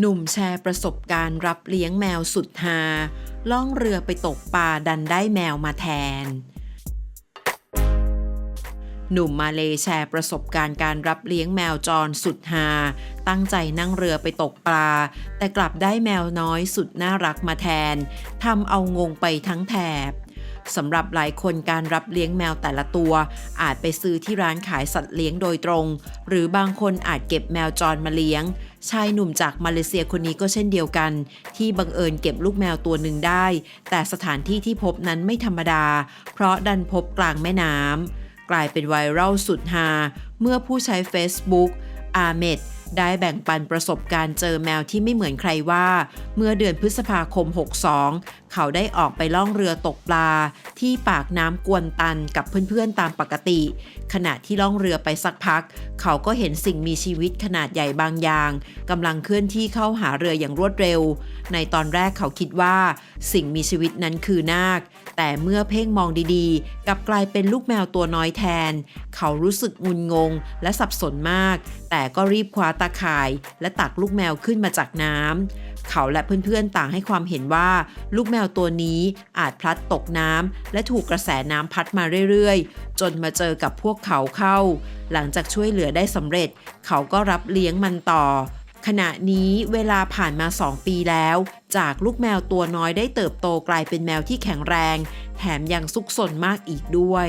หนุ่มแชร์ประสบการณ์รับเลี้ยงแมวสุดฮาล่องเรือไปตกปลาดันได้แมวมาแทน หนุ่มมาเลแชร์ประสบการณ์การรับเลี้ยงแมวจรสุดฮาตั้งใจนั่งเรือไปตกปลา แต่กลับได้แมวน้อยสุดน่ารักมาแทนทำเอางงไปทั้งแถบสำหรับหลายคนการรับเลี้ยงแมวแต่ละตัว อาจไปซื้อที่ร้านขายสัตว์เลี้ยงโดยตรง หรือบางคนอาจเก็บแมวจรมาเลี้ยง ชายหนุ่มจากมาเลเซียคนนี้ก็เช่นเดียวกัน ที่บังเอิญเก็บลูกแมวตัวหนึ่งได้ แต่สถานที่ที่พบนั้นไม่ธรรมดา เพราะดันพบกลางแม่น้ำกลายเป็นไวรัลสุดฮาเมื่อผู้ใช้ Facebook อาเมดได้แบ่งปันประสบการณ์เจอแมวที่ไม่เหมือนใครว่า เมื่อเดือนพฤษภาคม 62 เขาได้ออกไปล่องเรือตกปลา ที่ปากน้ำกวนตันกับเพื่อนๆตามปกติ ขณะที่ล่องเรือไปสักพัก เขาก็เห็นสิ่งมีชีวิตขนาดใหญ่บางอย่างกำลังเคลื่อนที่เข้าหาเรืออย่างรวดเร็ว ในตอนแรกเขาคิดว่า สิ่งมีชีวิตนั้นคือนาคแต่เมื่อเพ่งมองดีๆ กลับกลายเป็นลูกแมวตัวน้อยแทน เขารู้สึกงุนงงและสับสนมาก แต่ก็รีบคว้าตาข่าย และตักลูกแมวขึ้นมาจากน้ำ เขาและเพื่อนๆต่างให้ความเห็นว่า ลูกแมวตัวนี้อาจพลัดตกน้ำและถูกกระแสน้ำพัดมาเรื่อยๆ จนมาเจอกับพวกเขาเข้า หลังจากช่วยเหลือได้สำเร็จ เขาก็รับเลี้ยงมันต่อขณะนี้เวลาผ่านมา 2 ปีแล้ว จากลูกแมวตัวน้อยได้เติบโตกลายเป็นแมวที่แข็งแรง แถมยังซุกซนมากอีกด้วย